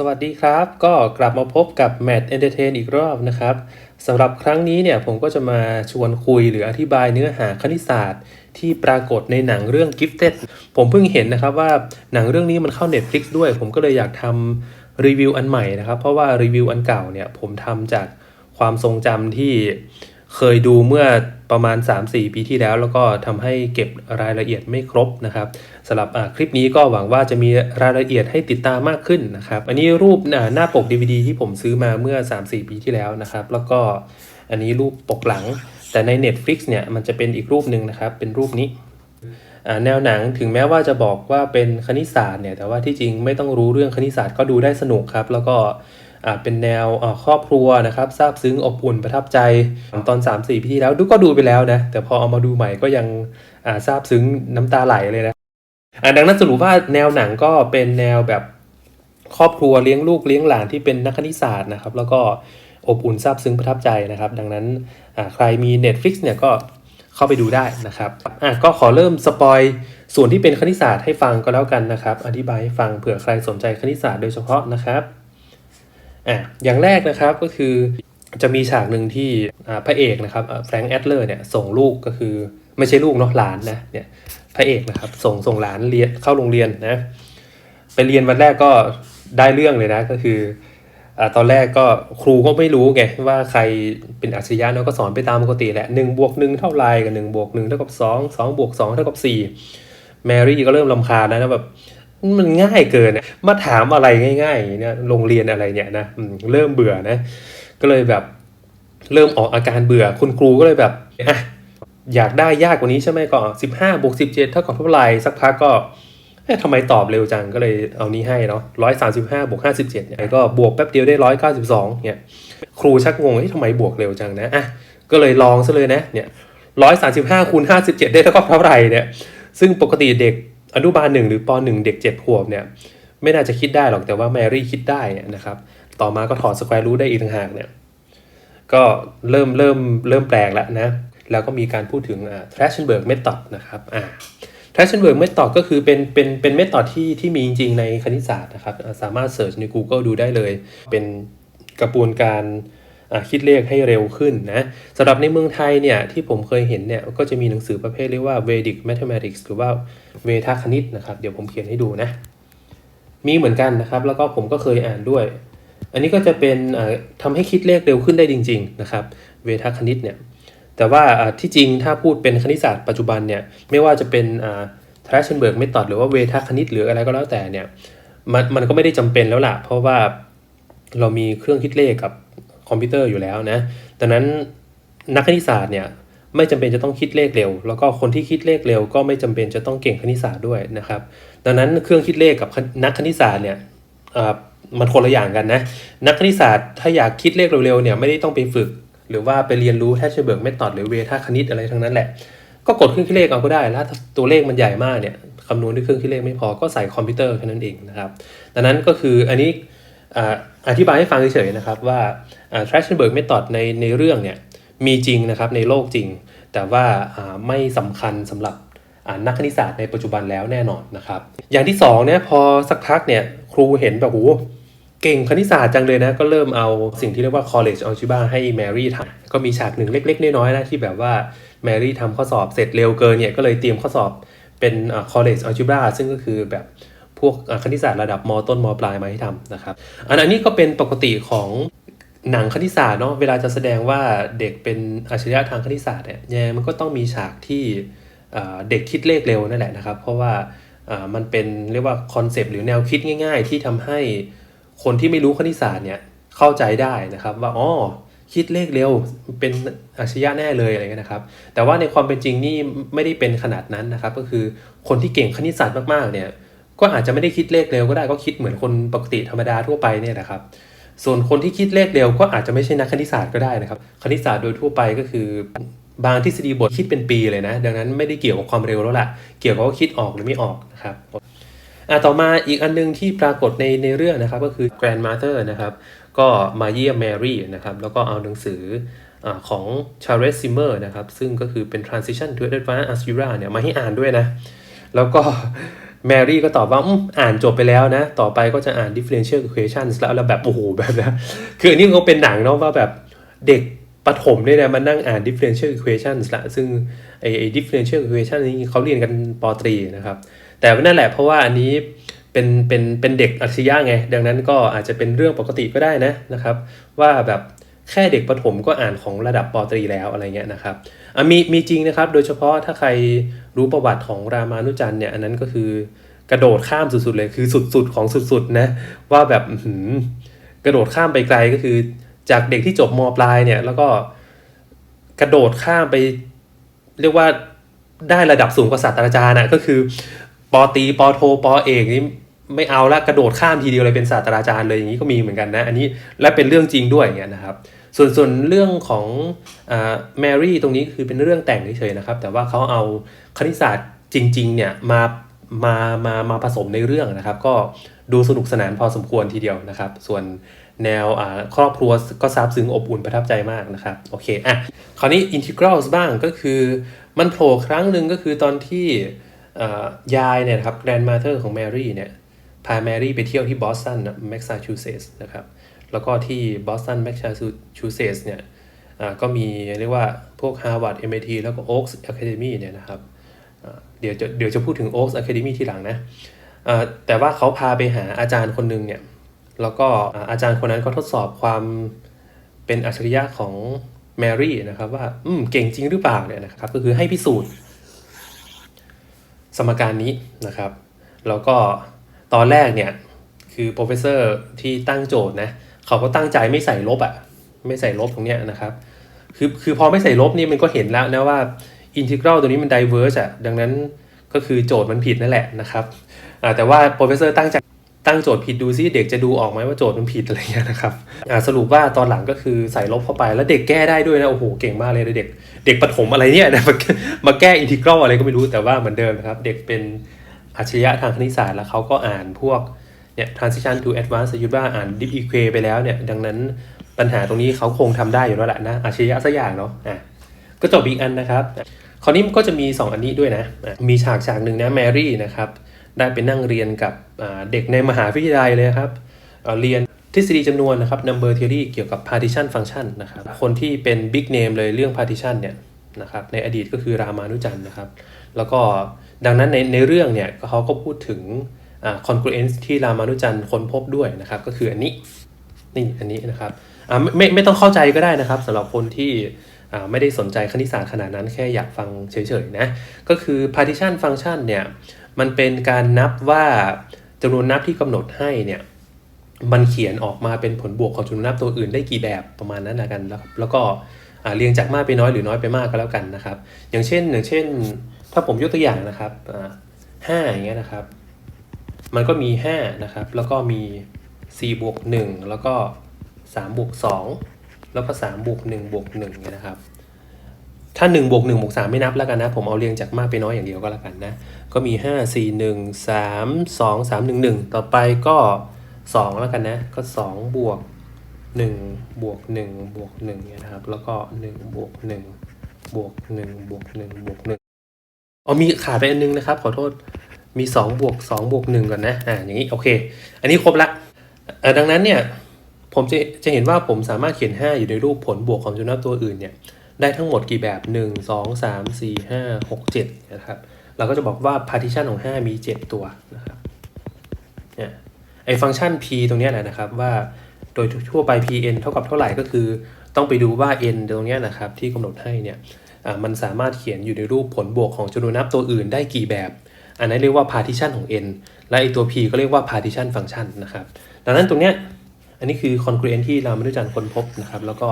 สวัสดีครับ ก็กลับมาพบกับ m a t Entertain อีกรอบนะครับสำหรับครั้งนี้เนี่ยผมก็จะมาชวนคุยหรืออธิบายเนื้อหาคณิตศาสตร์ ที่ปรากฏในหนังเรื่อง Gifted ผมเพิ่งเห็นนะครับว่าหนังเรื่องนี้มันเข้า Netflix ด้วย ผมก็เลยอยากทำรีวิวอันใหม่นะครับ เพราะว่ารีวิวอันเก่าเนี่ยผมทำจากความทรงจำที่ เคยดูเมื่อประมาณ 3-4 ปีที่แล้ว แล้วก็ทำให้เก็บรายละเอียดไม่ครบนะครับสำหรับคลิปนี้ก็หวังว่าจะมีรายละเอียดให้ติดตามมากขึ้นนะครับ อันนี้รูปหน้าปก DVD ที่ผมซื้อมาเมื่อ 3-4 ปีที่แล้วนะครับ แล้วก็อันนี้รูปปกหลัง แต่ใน Netflix เนี่ยมันจะเป็นอีกรูปหนึ่งนะครับ เป็นรูปนี้แนวหนังถึงแม้ว่าจะบอกว่าเป็นคณิตศาสตร์เนี่ยแต่ว่าที่จริงไม่ต้องรู้เรื่องคณิตศาสตร์ก็ดูได้สนุกครับ แล้วก็ เป็นแนวครอบครัวนะครับซาบซึ้งอบอุ่นประทับใจตอน 3 4 ปีที่แล้วดูก็ดูไปแล้วนะแต่พอเอามาดูใหม่ก็ยังอ่าซาบซึ้งน้ำตาไหลเลยนะอ่าดังนั้นสรุปว่าแนวหนังก็เป็นแนวแบบครอบครัวเลี้ยงลูกเลี้ยงหลานที่เป็นนักคณิตศาสตร์นะครับ แล้วก็อบอุ่นซาบซึ้งประทับใจนะครับ ดังนั้นอ่าใครมี Netflix เนี่ยก็เข้าไปดูได้นะครับอะก็ขอเริ่มสปอยส่วนที่เป็นคณิตศาสตร์ให้ฟังก็แล้วกันนะครับ อธิบายให้ฟังเผื่อใครสนใจคณิตศาสตร์โดยเฉพาะนะครับ อะอย่างแรกนะครับก็คือจะมีฉากหนึ่งที่พระเอกนะครับแฟรงค์แอดเลอร์เนี่ยส่งลูกก็คือไม่ใช่ลูกเนาะหลานนะเนี่ยพระเอกนะครับส่งส่งหลานเรียนเข้าโรงเรียนนะไปเรียนวันแรกก็ได้เรื่องเลยนะก็คืออตอนแรกก็ครูก็ไม่รู้ไงว่าใครเป็นอัจฉริยะเนาะก็สอนไปตามปกติแหละหนึ่งบวกหนึ่งเท่าไรกับหนึ่งบวกหนึ่งเท่ากับสองสองบวกสองเท่ากับสี่แมรี่ก็เริ่มลำคาญแล้วนะแบบ มันง่ายเกินอะมาถามอะไรง่ายๆเนี่ยโรงเรียนอะไรเนี่ยนะเริ่มเบื่อนะ ก็เลยแบบเริ่มออกอาการเบื่อ คุณครูก็เลยแบบอะอยากได้ยากกว่านี้ใช่ไหมก็สิบห้าบวกสิบเจ็ดเท่ากับเท่าไหร่สักพักก็ทำไมตอบเร็วจังก็เลยเอานี้ให้เนาะร้อยสามสิบห้าบวกห้าสิบเจ็ดเนี่ยก็บวกแป๊บเดียวได้ร้อยเก้าสิบสองเนี่ยครูชักงงเฮ้ยทำไมบวกเร็วจังนะอะก็เลยลองซะเลยนะเนี่ยร้อยสามสิบห้าคูณห้าสิบเจ็ดได้เท่ากับเท่าไหร่เนี่ยซึ่งปกติเด็ก อนุบาลหนึ่งหรือปหนึ่งเด็กเจ็ดขวบเนี่ยไม่น่าจะคิดได้หรอกแต่ว่าแมรี่คิดได้นะครับ ต่อมาก็ถอดสแควร์รูทได้อีกต่างหากเนี่ยก็เริ่มเริ่มเริ่มแปลกแล้วนะ แล้วก็มีการพูดถึงอ่า Trachtenberg method นะครับอ่า t r a c h e n b e r g method ก็คือเป็นเป็นเป็นเมธอดที่ที่มีจริงๆในคณิตศาสตร์นะครับ สามารถเสิร์ชใน Google ดูได้เลย เป็นกระบวนการ คิดเลขให้เร็วขึ้นนะสำหรับในเมืองไทยเนี่ยที่ผมเคยเห็นเนี่ยก็จะมีหนังสือประเภทเรียกว่า Vedic Mathematics หรือว่าเวทคณิตนะครับ เดี๋ยวผมเขียนให้ดูนะ มีเหมือนกันนะครับ แล้วก็ผมก็เคยอ่านด้วย อันนี้ก็จะเป็นอ่าทำให้คิดเลขเร็วขึ้นได้จริง ๆ นะครับ เวทคณิตเนี่ยแต่ว่าที่จริงถ้าพูดเป็นคณิตศาสตร์ปัจจุบันเนี่ยไม่ว่าจะเป็นทรัชเชนเบิร์กเมธอดหรือว่าเวทคณิตหรืออะไรก็แล้วแต่เนี่ยมันมันก็ไม่ได้จำเป็นแล้วล่ะ เพราะว่าเรามีเครื่องคิดเลขกับ คอมพิวเตอร์อยู่แล้วนะดังนั้นนักคณิตศาสตร์เนี่ยไม่จำเป็นจะต้องคิดเลขเร็ว แล้วก็คนที่คิดเลขเร็ว ก็ไม่จำเป็นจะต้องเก่งคณิตศาสตร์ด้วยนะครับ ดังนั้นเครื่องคิดเลขกับนักคณิตศาสตร์เนี่ยมันคนละอย่างกันนะนักคณิตศาสตร์ถ้าอยากคิดเลขเร็วๆเนี่ยไม่ได้ต้องไปฝึก หรือว่าไปเรียนรู้แทชเบิร์กเมธอดหรือเวทาคณิตอะไรทั้งนั้นแหละ ก็กดเครื่องคิดเลขเอาก็ได้ แล้วตัวเลขมันใหญ่มากเนี่ยคำนวณด้วยเครื่องคิดเลขไม่พอก็ใส่คอมพิวเตอร์แค่นั้นเองนะครับ ดังนั้นก็คืออันนี้ อธิบายให้ฟังเฉยๆนะครับว่า Trachtenberg method ในในเรื่องเนี่ยมีจริงนะครับในโลกจริง แต่ว่าไม่สำคัญสำหรับนักคณิตศาสตร์ในปัจจุบันแล้วแน่นอนนะครับ อย่างที่สองเนี่ยพอสักพักเนี่ยครูเห็นแบบโอ้เก่งคณิตศาสตร์จังเลยนะ ก็เริ่มเอาสิ่งที่เรียกว่า college algebra ให้แมรี่ทำก็มีฉากหนึ่งเล็กๆ น้อยๆนะที่แบบว่าแมรี่ทำข้อสอบเสร็จเร็วเกินเนี่ยก็เลยเตรียมข้อสอบเป็นอ่า college algebra ซึ่งก็คือแบบ พวกคณิตศาสตร์ระดับมต้นมปลายมาให้ทำนะครับ อันนี้ก็เป็นปกติของหนังคณิตศาสตร์เนาะเวลาจะแสดงว่าเด็กเป็นอัจฉริยะทางคณิตศาสตร์เนี่ยยังมันก็ต้องมีฉากที่เด็กคิดเลขเร็วนั่นแหละนะครับ เพราะว่ามันเป็นเรียกว่าคอนเซปต์หรือแนวคิดง่าย ๆ ที่ทำให้คนที่ไม่รู้คณิตศาสตร์เนี่ยเข้าใจได้นะครับว่าอ๋อคิดเลขเร็วเป็นอัจฉริยะแน่เลยอะไรเงี้ยนะครับ แต่ว่าในความเป็นจริงนี่ไม่ได้เป็นขนาดนั้นนะครับ ก็คือคนที่เก่งคณิตศาสตร์มากๆเนี่ย ก็อาจจะไม่ได้คิดเลขเร็วก็ได้ก็คิดเหมือนคนปกติธรรมดาทั่วไปเนี่ยนะครับ ส่วนคนที่คิดเลขเร็วก็อาจจะไม่ใช่นักคณิตศาสตร์ก็ได้นะครับ คณิตศาสตร์โดยทั่วไปก็คือบางทฤษฎีบทคิดเป็นปีเลยนะ ดังนั้นไม่ได้เกี่ยวกับความเร็วแล้วล่ะ เกี่ยวกับว่าคิดออกหรือไม่ออกนะครับอะต่อมาอีกอันนึงที่ปรากฏในในเรื่องนะครับก็คือ grandmother นะครับ ก็มาเยี่ยมแมรี่นะครับ แล้วก็เอาหนังสืออของ Charles Simmer นะครับ ซึ่งก็คือเป็น transition to advanced algebra เนี่ยมาให้อ่านด้วยนะ แล้วก็ แมรี่ก็ตอบว่าอมอ่านจบไปแล้วนะ ต่อไปก็จะอ่าน differential equations แล้วแล้วแบบโอ้โหแบบนะคืออันนี้ก็เป็นหนังเนาะว่าแบบเด็กประถมเนี่ยนะมานั่งอ่าน differential equations ละซึ่งไอ้ differential equation นี้เขาเรียนกันปตรีนะครับ แต่นั่นแหละเพราะว่าอันนี้เป็นเป็นเป็นเด็กอัจฉริยะไง ดังนั้นก็อาจจะเป็นเรื่องปกติก็ได้นะนะครับ ว่าแบบ แค่เด็กประถมก็อ่านของระดับปตรีแล้วอะไรเงี้ยนะครับอะมีมีจริงนะครับ โดยเฉพาะถ้าใครรู้ประวัติของรามานุจันเนี่ยอันนั้นก็คือกระโดดข้ามสุดๆเลยคือสุดๆของสุดๆนะว่าแบบกระโดดข้ามไปไกลก็คือ จากเด็กที่จบมปลายเนี่ย แล้วก็กระโดดข้ามไป เรียกว่าได้ระดับสูงกว่าศาสตราจารย์นะก็คือปอตรีปอโทปอเอกนี่ไม่เอาละกระโดดข้ามทีเดียวเลยเป็นศาสตราจารย์เลยอย่างนี้ก็มีเหมือนกันนะ อันนี้และเป็นเรื่องจริงด้วยอย่างเงี้ยนะครับ ส่วนส่วนเรื่องของแมรี่ตรงนี้คือเป็นเรื่องแต่งเฉยๆนะครับ แต่ว่าเขาเอาคณิตศาสตร์จริง ๆ เนี่ยมามามามาผสมในเรื่องนะครับ ก็ดูสนุกสนานพอสมควรทีเดียวนะครับ ส่วนแนวครอบครัวก็ซาบซึ้งอบอุ่นประทับใจมากนะครับ โอเคอะคราวนี้ integrals บ้างก็คือมันโผล่ครั้งหนึ่งก็คือตอนที่ยายเนี่ยครับ grandmother ของแมรี่เนี่ยพาแมรี่ไปเที่ยวที่บอสตันแมสซาชูเซตส์นะครับ แล้วก็ที่บอสตันแมสชูเซตส์เนี่ยก็มีเรียกว่าพวก Harvard MIT แล้วก็ Oaks Academy เนี่ยนะครับเดี๋ยวจะเดี๋ยวจะพูดถึง Oaks Academy ทีหลังนะแต่ว่าเขาพาไปหาอาจารย์คนหนึ่งเนี่ยแล้วก็อาจารย์คนนั้นก็ทดสอบความเป็นอัจฉริยะของแมรี่นะครับว่าอืมเก่งจริงหรือเปล่าเนี่ยนะครับก็คือให้พิสูจน์ สมการนี้นะครับ แล้วก็ตอนแรกเนี่ยคือโปรเฟสเซอร์ที่ตั้งโจทย์นะเขาก็ตั้งใจไม่ใส่ลบอะ่ะไม่ใส่ลบตรงเนี้ยนะครับ คือคือพอไม่ใส่ลบนี่มันก็เห็นแล้วนะว่าอินทิกรัลตัวนี้มันไดเวอร์สอะดังนั้นก็คือโจทย์มันผิดนั่นแหละนะครับแต่ว่าโปรเฟสเซอร์ตั้งใจตั้งโจทย์ผิดดูซิเด็กจะดูออกไหมว่าโจทย์มันผิดอะไรเงี้ยนะครับสรุปว่าตอนหลังก็คือใส่ลบเข้าไปแล้วเด็กแก้ได้ด้วยนะโอ้โหเก่งมากเลยเด็ก เด็กประถมอะไรเนี่ยมามาแก้อินทิกรัลอะไรก็ไม่รู้แต่ว่าเหมือนเดิมนะครับ เด็กเป็นอัจฉริยะทางคณิตศาสตร์แล้วเขาก็อ่านพวก เนี่ย transition to advanced ยุทธว่าอ่าน deep equa ไปแล้วเนี่ย ดังนั้นปัญหาตรงนี้เขาคงทำได้อยู่แล้วแหละนะอัจฉริยะสักอย่างเนาะอะก็จบอีกอันนะครับ คราวนี้มันก็จะมี 2 อันนี้ด้วยนะ มีฉากฉากหนึ่งนะแมรี่นะครับได้ไปนั่งเรียนกับเด็กในมหาวิทยาลัยเลยครับเรียนทฤษฎีจำนวนนะครับ number theory เกี่ยวกับ partition function นะครับ คนที่เป็น big name เลยเรื่อง partition เนี่ยนะครับ ในอดีตก็คือรามานุจันนะครับ แล้วก็ดังนั้นในในเรื่องเนี่ยเขาก็พูดถึง congruence ที่รามานุจันค้นพบด้วยนะครับ ก็คืออันนี้นี่อันนี้นะครับไม่ไม่ต้องเข้าใจก็ได้นะครับสำหรับคนที่ไม่ได้สนใจคณิตศาสตร์ขนาดนั้นแค่อยากฟังเฉยๆนะ ก็คือ partition function เนี่ย มันเป็นการนับว่าจำนวนนับที่กำหนดให้เนี่ยมันเขียนออกมาเป็นผลบวกของจำนวนนับตัวอื่นได้กี่แบบประมาณนั้นนะกันแล้วแล้วก็เรียงจากมากไปน้อยหรือน้อยไปมากก็แล้วกันนะครับ อย่างเช่นอย่างเช่น ถ้าผมยกตัวอย่างนะครับห้าอย่างเงี้ยนะครับ มันก็มี 5 นะครับ แล้วก็มี 4 บวก 1 แล้วก็ 3 บวก 2 แล้วก็ 3 บวก 1 บวก1เนี่ยนะครับ ถ้า 1 บวก 1 บวก 3 ไม่นับแล้วกันนะ ผมเอาเรียงจากมากไปน้อยอย่างเดียวก็แล้วกันนะ ก็มี 5 4 1 3 2 3 1 1 ต่อไปก็ 2 แล้วกันนะ ก็ 2 บวก 1 บวก 1 บวก1เนี่ยนะครับ แล้วก็ 1 บวก 1 บวก 1 บวก 1 บวก 1 อ๋อมีขาดไปอันนึงนะครับ ขอโทษ มี2บวก2บวก1ก่อนนะอ่าอย่างนี้โอเค อันนี้ครบละดังนั้นเนี่ยผมจะจะเห็นว่าผมสามารถเขียน 5 อยู่ในรูปผลบวกของจำนวนตัวอื่นเนี่ยได้ทั้งหมดกี่แบบ 1 2 3 4 5 6 7นะครับเราก็จะบอกว่า partition ของ 5 มี 7 ตัวนะครับเนี่ยไอฟังก์ชัน p ตรงนี้แหละนะครับว่าโดยทั่วไป pn เท่ากับเท่าไหร่ก็คือ ต้องไปดูว่า n ตรงนี้นะครับที่กำหนดให้เนี่ยมันสามารถเขียนอยู่ในรูปผลบวกของจำนวนนับตัวอื่นได้กี่แบบ อันนั้นเรียกว่า partition ของ n และไอตัว p ก็เรียกว่า partition function นะครับ ดังนั้นตรงเนี้ยอันนี้คือ congruent ที่เราไม่ได้จันค้นพบนะครับ แล้วก็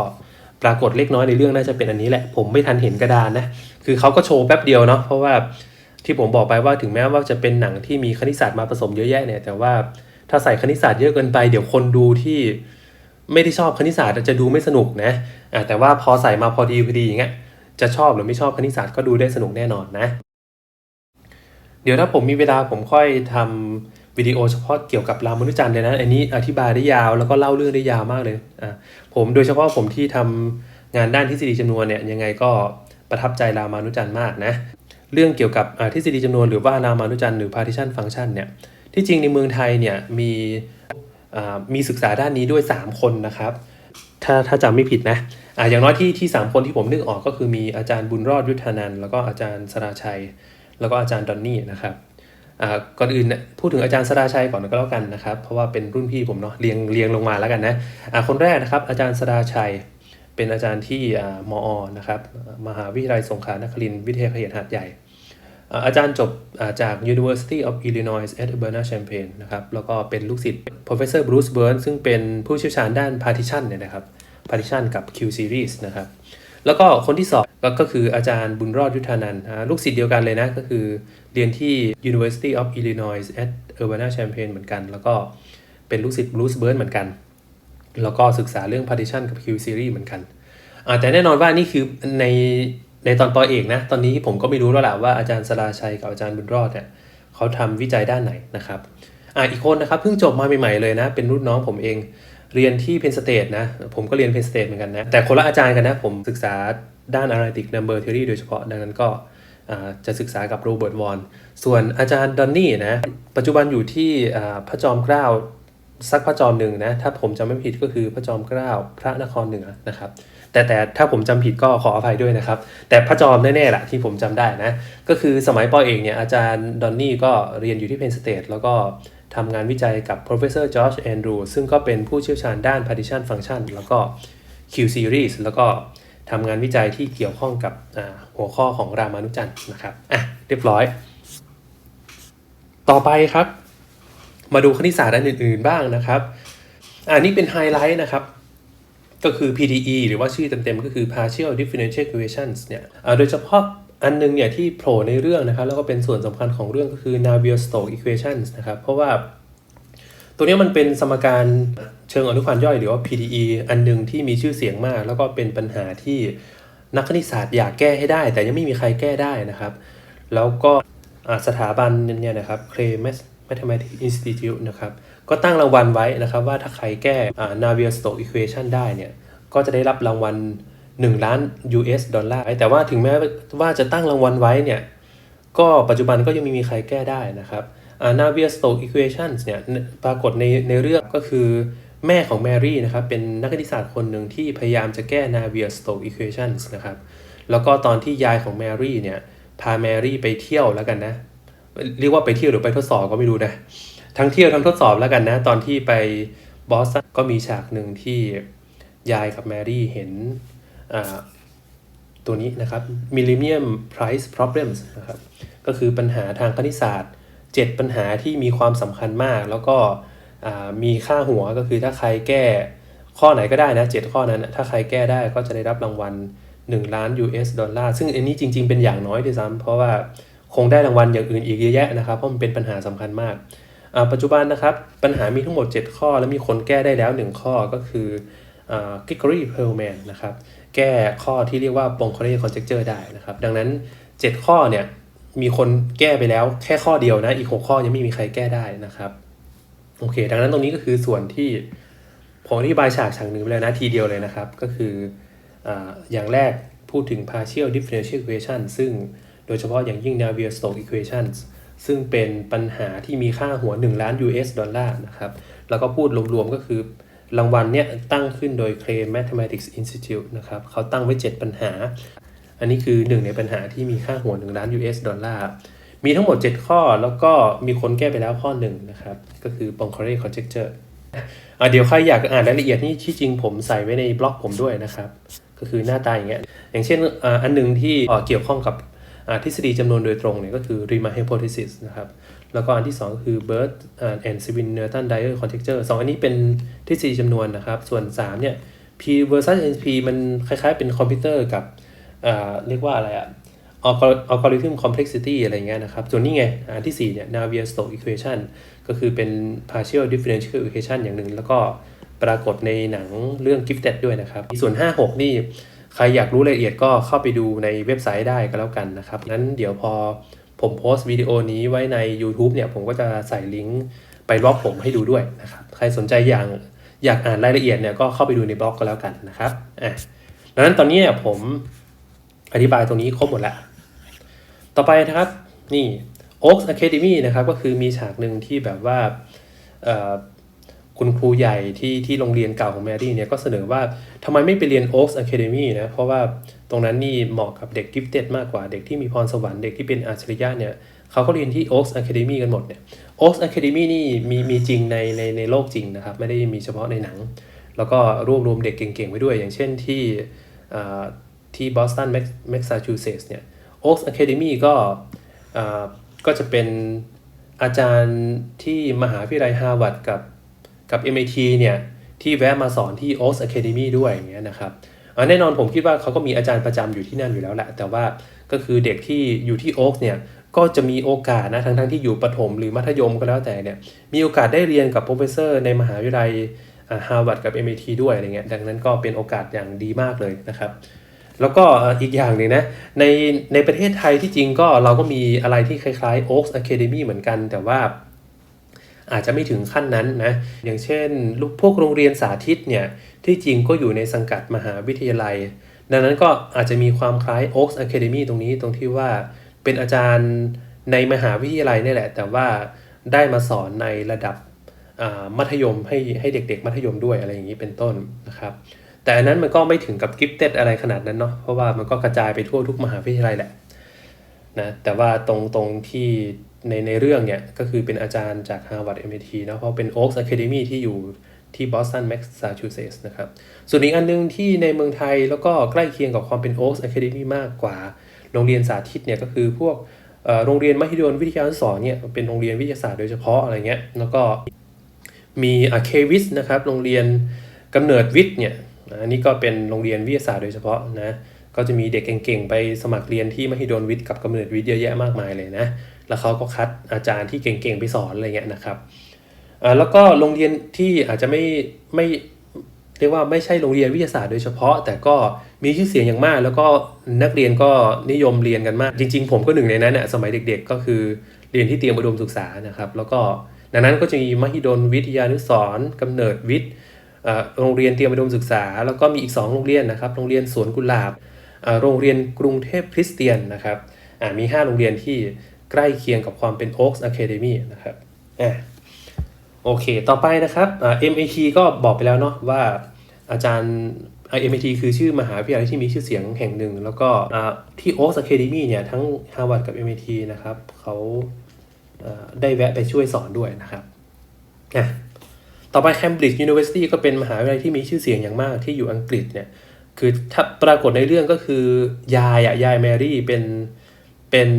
ปรากฏเล็กน้อยในเรื่องน่าจะเป็นอันนี้แหละ ผมไม่ทันเห็นกระดานนะ คือเขาก็โชว์แป๊บเดียวเนาะ เพราะว่าที่ผมบอกไปว่าถึงแม้ว่าจะเป็นหนังที่มีคณิตศาสตร์มาผสมเยอะแยะเนี่ย แต่ว่าถ้าใส่คณิตศาสตร์เยอะเกินไป เดี๋ยวคนดูที่ไม่ได้ชอบคณิตศาสตร์จะดูไม่สนุกนะแต่ว่าพอใส่มาพอดีพอดีอย่างเงี้ย จะชอบหรือไม่ชอบคณิตศาสตร์ก็ดูได้สนุกแน่นอนนะ เดี๋ยวถ้าผมมีเวลาผมค่อยทำวิดีโอเฉพาะเกี่ยวกับรามนุจันเลยนะ อันนี้อธิบายได้ยาวแล้วก็เล่าเรื่องได้ยาวมากเลยอ่าผมโดยเฉพาะผมที่ทำงานด้านทฤษฎีจำนวนเนี่ยยังไงก็ประทับใจรามานุจันมากนะ เรื่องเกี่ยวกับทฤษฎีจำนวนหรือว่ารามานุจันทร์หรือ partition function เนี่ยที่จริงในเมืองไทยเนี่ยมีอ่ามีศึกษาด้านนี้ด้วย 3 คนนะครับ ถ้าถ้าจำไม่ผิดนะอ่าอย่างน้อยที่ที่สามคนที่ผมนึกออกก็คือมีอาจารย์บุญรอดยุทธนันแล้วก็อาจารย์สราชัย แล้วก็อาจารย์ดอนนี่นะครับอ่าก่อนอื่นเนี่ยพูดถึงอาจารย์สราชัยก่อนก็แล้วกันนะครับ เพราะว่าเป็นรุ่นพี่ผมเนาะเรียงเรียงลงมาแล้วกันนะอ่าคนแรกนะครับ อาจารย์สราชัยเป็นอาจารย์ที่อ่ามอนะครับมหาวิทยาลัยสงขลานครินทร์วิทยาเขตหาดใหญ่อ่าอาจารย์จบอ่าจาก University of Illinois at Urbana-Champaign นะครับแล้วก็เป็นลูกศิษย์ Professor Bruce Burns ซึ่งเป็นผู้เชี่ยวชาญด้าน partition เนี่ยนะครับ partition กับ Q series นะครับ แล้วก็คนที่สองก็คืออาจารย์บุญรอดยุทธานันท์ลูกศิษย์เดียวกันเลยนะ ก็คือเรียนที่ University of Illinois at Urbana-Champaign เหมือนกัน แล้วก็เป็นลูกศิษย์ Bruce Burns เหมือนกัน แล้วก็ศึกษาเรื่อง partition กับ Q series เหมือนกัน แต่แน่นอนว่านี่คือในในตอนปอเอกนะ ตอนนี้ผมก็ไม่รู้แล้วแหละว่าอาจารย์สราชัยกับอาจารย์บุญรอดเนี่ยเขาทำวิจัยด้านไหนนะครับอ่าอีกคนนะครับเพิ่งจบมาใหม่ๆเลยนะ เป็นรุ่นน้องผมเอง เรียนที่เพนสเต e นะ ผมก็เรียนเพนสเต e เหมือนกันนะ แต่คนละอาจารย์กันนะ ผมศึกษาด้าน analytic number theory โดยเฉพาะดังนั้นก็จะศึกษากับโรเบิร์ตวอนส่วนอาจารย์ดอนนี่นะ ปัจจุบันอยู่ที่พระจอมเกล้าสักพระจอมหนึ่งนะ ถ้าผมจำไม่ผิดก็คือพระจอมเกล้าพระนครเหนือนะครับ แต่แต่ถ้าผมจำผิดก็ขออภัยด้วยนะครับ แต่พระจอมแน่ๆแหละที่ผมจำได้นะ ก็คือสมัยปอเอกเนี่ยอาจารย์ดอนนี่ก็เรียนอยู่ที่เพนสเต e แล้วก็ ทำงานวิจัยกับ professor George Andrew ซึ่งก็เป็นผู้เชี่ยวชาญด้าน partition function แล้วก็ Q series แล้วก็ทำงานวิจัยที่เกี่ยวข้องกับหัวข้อของรามานุจันนะครับ อะ เรียบร้อย ต่อไปครับ มาดูคณิตศาสตร์อันอื่นๆบ้างนะครับอันนี้เป็นไฮไลท์นะครับ ก็คือ PDE หรือว่าชื่อเต็มๆ ก็คือ partial differential equations เนี่ยโดยเฉพาะ อันนึงเนี่ยที่โผล่ในเรื่องนะครับ แล้วก็เป็นส่วนสำคัญของเรื่องก็คือ Navier-Stokes equations นะครับ เพราะว่าตัวนี้มันเป็นสมการเชิงอนุพันธ์ย่อยหรือว่า PDE อันหนึงที่มีชื่อเสียงมาก แล้วก็เป็นปัญหาที่นักคณิตศาสตร์อยากแก้ให้ได้ แต่ยังไม่มีใครแก้ได้นะครับ แล้วก็สถาบันเนี่ยนะครับ Cray Mathematics Institute นะครับ ก็ตั้งรางวัลไว้นะครับว่าถ้าใครแก้ Navier-Stokes equation ได้เนี่ย ก็จะได้รับรางวัล 1 ล้าน US ดอลลาร์แต่ว่าถึงแม้ว่าจะตั้งรางวัลไว้เนี่ย ก็ปัจจุบันก็ยังไม่มีใครแก้ได้นะครับอา Navier-Stokes Equation เนี่ยปรากฏในในเรื่องก็คือแม่ของแมรี่นะครับ เป็นนักคณิตศาสตร์คนหนึ่งที่พยายามจะแก้ Navier-Stokes Equation นะครับ แล้วก็ตอนที่ยายของแมรี่เนี่ย พาแมรี่ไปเที่ยวแล้วกันนะ เรียกว่าไปเที่ยวหรือไปทดสอบก็ไม่รู้นะ ทั้งเที่ยวทั้งทดสอบแล้วกันนะ ตอนที่ไปบอสตันก็มีฉากหนึ่งที่ยายกับแมรี่เห็น ตัวนี้นะครับ Millennium Prize Problems นะครับก็คือปัญหาทางคณิตศาสตร์ 7 ปัญหาที่มีความสำคัญมาก แล้วก็มีค่าหัวก็คือถ้าใครแก้ข้อไหนก็ได้นะ 7 ข้อนั้น ถ้าใครแก้ได้ก็จะได้รับรางวัล 1 ล้าน US ดอลลาร์ ซึ่งอันนี้จริง ๆ เป็นอย่างน้อยด้วยซ้ำเพราะว่าคงได้รางวัลอย่างอื่นอีกเยอะแยะนะครับ เพราะมันเป็นปัญหาสำคัญมาก ปัจจุบันนะครับ ปัญหามีทั้งหมด 7 ข้อ แล้วมีคนแก้ได้แล้ว 1 ข้อก็คือ อ่า Gregory Perlman นะครับแก้ข้อที่เรียกว่า Poincare conjecture ได้นะครับ ดังนั้น 7 ข้อเนี่ยมีคนแก้ไปแล้วแค่ข้อเดียวนะ อีก 6 ข้อยังไม่มีใครแก้ได้นะครับ โอเค ดังนั้นตรงนี้ก็คือส่วนที่ผมอธิบายฉากฉากหนึ่งไปแล้วนะทีเดียวเลยนะครับ ก็คืออาอย่างแรกพูดถึง partial differential equation ซึ่งโดยเฉพาะอย่างยิ่ง Navier-Stokes equations ซึ่งเป็นปัญหาที่มีค่าหัว 1 ล้าน US ดอลลาร์นะครับ แล้วก็พูดรวมๆก็คือ รางวัลเนี่ยตั้งขึ้นโดย Cray Mathematics Institute นะครับเขาตั้งไว้ 7 ปัญหา อันนี้คือหนึ่งในปัญหาที่มีค่าหัว 1 ล้าน US ดอลลาร์ มีทั้งหมด 7 ข้อแล้วก็มีคนแก้ไปแล้วข้อหนึ่งนะครับ ก็คือ Poincare conjecture อะเดี๋ยวใครอยากอ่านรายละเอียดนี่ที่จริงผมใส่ไว้ในบล็อกผมด้วยนะครับ ก็คือหน้าตาอย่างเงี้ยอย่างเช่นอ่าอันหนึ่งที่เอ่อเกี่ยวข้องกับอ่าทฤษฎีจำนวนโดยตรงเนี่ยก็คือ Riemann hypothesis นะครับ แล้วก็อันที่ 2 คือ Bird and Swin Norton Dyer conjecture สองอันนี้เป็นทฤษฎีจำนวนนะครับ ส่วน 3 เนี่ย P versus NP มันคล้ายๆเป็นคอมพิวเตอร์กับอ่าเรียกว่าอะไรอะอัลกอริทึม complexity อะไรเงี้ยนะครับ ส่วนนี้ไง อันที่ 4 เนี่ย Navier-Stokes equation ก็คือเป็น partial differential equation อย่างหนึ่ง แล้วก็ปรากฏในหนังเรื่อง Gifted ด้วยนะครับ ส่วน 5 6 นี่ ใครอยากรู้รายละเอียดก็เข้าไปดูในเว็บไซต์ได้ก็แล้วกันนะครับ นั้นเดี๋ยวพอ ผมโพสต์วิดีโอนี้ไว้ใน YouTube เนี่ยผมก็จะใส่ลิงก์ไปบล็อกผมให้ดูด้วยนะครับ ใครสนใจอย่างอยากอ่านรายละเอียดเนี่ยก็เข้าไปดูในบล็อกก็แล้วกันนะครับอะดังนั้นตอนนี้เนี่ยผมอธิบายตรงนี้ครบหมดละต่อไปนะครับนี่ Oaks Academy นะครับก็คือมีฉากหนึ่งที่แบบว่าเอ่อ คุณครูใหญ่ที่ที่โรงเรียนเก่าของแมรี่เนี่ยก็เสนอว่าทำไมไม่ไปเรียน Oaks Academy นะเพราะว่าตรงนั้นนี่เหมาะกับเด็กกิฟเต็ดมากกว่าเด็กที่มีพรสวรรค์เด็กที่เป็นอัจฉริยะเนี่ยเขาก็เรียนที่ Oaks Academy กันหมดเนี่ย Oaks Academy นี่มีมีจริงในในในโลกจริงนะครับ ไม่ได้มีเฉพาะในหนัง แล้วก็รวบรวมเด็กเก่งๆไว้ด้วย อย่างเช่นที่ที่บอสตันแมสซาชูเซตส์เนี่ย Oaks Academy ก็อ่าก็จะเป็นอาจารย์ที่มหาวิทยาลัยฮาร์วาร์ดกับ กับ MIT เนี่ยที่แวะมาสอนที่ Oaks Academy ด้วยอย่างเงี้ยนะครับอ่าแน่นอนผมคิดว่าเขาก็มีอาจารย์ประจำอยู่ที่นั่นอยู่แล้วแหละ แต่ว่าก็คือเด็กที่อยู่ที่ Oaks เนี่ยก็จะมีโอกาสนะทั้งทั้งๆที่อยู่ประถมหรือมัธยมก็แล้วแต่เนี่ยมีโอกาสได้เรียนกับโปรเฟสเซอร์ในมหาวิทยาลัยฮาร์วาร์ดกับ MIT ด้วยอะไรเงี้ยดังนั้นก็เป็นโอกาสอย่างดีมากเลยนะครับ แล้วก็อีกอย่างหนึ่งนะในในประเทศไทยที่จริงก็เราก็มีอะไรที่คล้ายๆ Oaks Academy เหมือนกัน แต่ว่า อาจจะไม่ถึงขั้นนั้นนะ อย่างเช่นลูกพวกโรงเรียนสาธิตเนี่ย ที่จริงก็อยู่ในสังกัดมหาวิทยาลัย ดังนั้นก็อาจจะมีความคล้าย Oaks Academy ตรงนี้ตรงที่ว่าเป็นอาจารย์ในมหาวิทยาลัยนี่แหละ แต่ว่าได้มาสอนในระดับมัธยมให้ให้เด็ก ๆ มัธยมด้วยอะไรอย่างนี้เป็นต้นนะครับ แต่อันนั้นมันก็ไม่ถึงกับกิฟเต็ดอะไรขนาดนั้นเนาะเพราะว่ามันก็กระจายไปทั่วทุกมหาวิทยาลัยแหละนะแต่ว่าตรงตรงที่ ในในเรื่องเนี่ยก็คือเป็นอาจารย์จาก Harvard MIT นะเพราะเป็น Oaks Academy ที่อยู่ที่ Boston Massachusetts นะครับ ส่วนอีกอันนึงที่ในเมืองไทยแล้วก็ใกล้เคียงกับความเป็น Oaks Academy มากกว่า โรงเรียนสาธิตเนี่ยก็คือพวกโรงเรียนมหิดลวิทยานุสรณ์เนี่ยเป็นโรงเรียนวิทยาศาสตร์โดยเฉพาะอะไรเงี้ย แล้วก็มีอาเควิสนะครับโรงเรียนกำเนิดวิทย์เนี่ยอันนี้ก็เป็นโรงเรียนวิทยาศาสตร์โดยเฉพาะนะ ก็จะมีเด็กเก่งๆ ไปสมัครเรียนที่มหิดลวิทย์กับกำเนิดวิทย์เยอะแยะมากมายเลยนะ แล้วเขาก็คัดอาจารย์ที่เก่งๆไปสอนอะไรเงี้ยนะครับอ่าแล้วก็โรงเรียนที่อาจจะไม่ไม่เรียกว่าไม่ใช่โรงเรียนวิทยาศาสตร์โดยเฉพาะ แต่ก็มีชื่อเสียงอย่างมาก แล้วก็นักเรียนก็นิยมเรียนกันมาก จริง ๆ ผมก็หนึ่งในนั้นน่ะสมัยเด็กๆ ก็คือเรียนที่เตรียมอุดมศึกษานะครับ แล้วก็ดังนั้นก็จะมีมหิดลวิทยานุสรณ์กำเนิดวิทย์อ่อโรงเรียนเตรียมอุดมศึกษา แล้วก็มีอีก 2 โรงเรียนนะครับ โรงเรียนสวนกุหลาบอ่าโรงเรียนกรุงเทพคริสเตียนนะครับอ่ามี 5 โรงเรียนที่ ใกล้เคียงกับความเป็น Oaks Academy นะครับอะโอเค ต่อไปนะครับอ่า MIT ก็บอกไปแล้วเนาะว่าอาจารย์ MIT คือชื่อมหาวิทยาลัยที่มีชื่อเสียงแห่งหนึ่ง แล้วก็อ่าที่ Oaks Academy เนี่ยทั้ง Harvard กับ MIT นะครับเขาได้แวะไปช่วยสอนด้วยนะครับอะต่อไป Cambridge University ก็เป็นมหาวิทยาลัยที่มีชื่อเสียงอย่างมากที่อยู่อังกฤษเนี่ยคือถ้าปรากฏในเรื่องก็คือยายอะยายแมรี่เป็น เป็น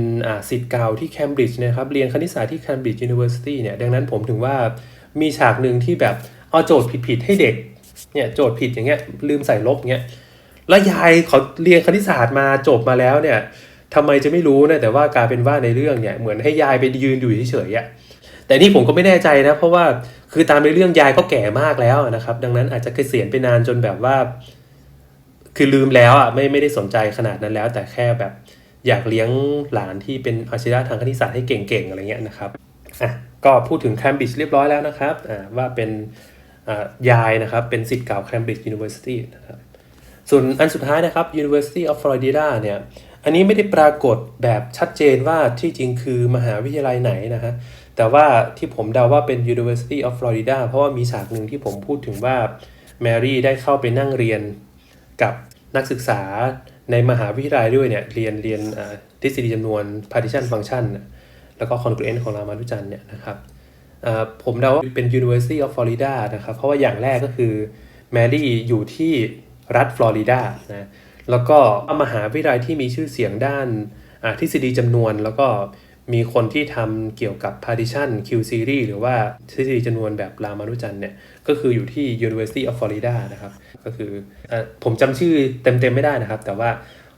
สิทธิ์เก่าที่ Cambridge นะครับเรียนคณิตศาสตร์ที่ Cambridge University เนี่ยดังนั้นผมถึงว่ามีฉากหนึ่งที่แบบเอาโจทย์ผิดๆให้เด็กเนี่ยโจทย์ผิดอย่างเงี้ยลืมใส่ลบเงี้ยแล้วยายเขาเรียนคณิตศาสตร์มาจบมาแล้วเนี่ยทำไมจะไม่รู้นะแต่ว่ากลายเป็นว่าในเรื่องเนี่ยเหมือนให้ยายไปยืนอยู่เฉยๆอะแต่นี่ผมก็ไม่แน่ใจนะ เพราะว่าคือตามในเรื่องยายก็แก่มากแล้วนะครับ ดังนั้นอาจจะเกษียณไปนานจนแบบว่า คือลืมแล้วอะไม่ไม่ได้สนใจขนาดนั้นแล้ว แต่แค่แบบ อยากเลี้ยงหลานที่เป็นอาชีพทางคณิตศาสตร์ให้เก่งๆอะไรเงี้ยนะครับอะก็พูดถึง Cambridge เรียบร้อยแล้วนะครับอ่าว่าเป็นอ่ายายนะครับ เป็นสิทธิ์เก่า Cambridge University นะครับส่วนอันสุดท้ายนะครับ University of Florida เนี่ย อันนี้ไม่ได้ปรากฏแบบชัดเจนว่าที่จริงคือมหาวิทยาลัยไหนนะฮะ แต่ว่าที่ผมเดาว่าเป็น University of Florida เพราะว่ามีฉากหนึ่งที่ผมพูดถึงว่าแมรี่ได้เข้าไปนั่งเรียนกับนักศึกษา ในมหาวิทยาลัยด้วยเนี่ยเรียนเรียนทฤษฎีจำนวน partition function แล้วก็ congruent ของรามานุจันเนี่ยนะครับผมเดาว่าเป็น University of Florida นะครับ เพราะว่าอย่างแรกก็คือแมรี่อยู่ที่รัฐฟลอริดานะแล้วก็มหาวิทยาลัยที่มีชื่อเสียงด้านทฤษฎีจำนวน แล้วก็มีคนที่ทำเกี่ยวกับ partition Q series หรือว่าทฤษฎีจำนวนแบบรามานุจันเนี่ย ก็คืออยู่ที่ University of Florida นะครับ ก็คืออผมจำชื่อเต็มๆไม่ได้นะครับ แต่ว่า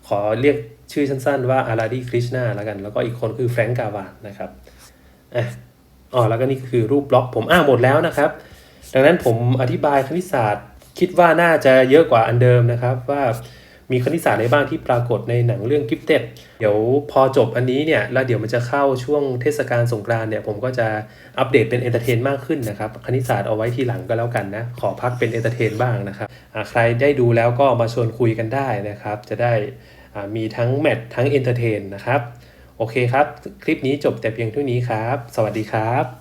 ขอเรียกชื่อสั้นๆ ว่าอาราดีคริชนาแล้วกัน แล้วก็อีกคนคือแฟรงก์กาวานนะครับอะอ๋อแล้วก็นี่คือรูปบล็อกผมอ้าหมดแล้วนะครับ ดังนั้นผมอธิบายคณิตศาสตร์ คิดว่าน่าจะเยอะกว่าอันเดิมนะครับว่า มีคณิตศาสตร์ในบ้างที่ปรากฏในหนังเรื่องกิฟเต็ดเดี๋ยวพอจบอันนี้เนี่ยแล้วเดี๋ยวมันจะเข้าช่วงเทศกาลสงกรานเนี่ยผมก็จะอัปเดตเป็นเอนเตอร์เทนมากขึ้นนะครับคณิตศาสตร์เอาไว้ทีหลังก็แล้วกันนะขอพักเป็นเอนเตอร์เทนบ้างนะครับใครได้ดูแล้วก็มาชวนคุยกันได้นะครับ จะได้มีทั้งแมททั้งเอนเตอร์เทนนะครับโอเคครับ คลิปนี้จบแต่เพียงเท่านี้ครับ สวัสดีครับ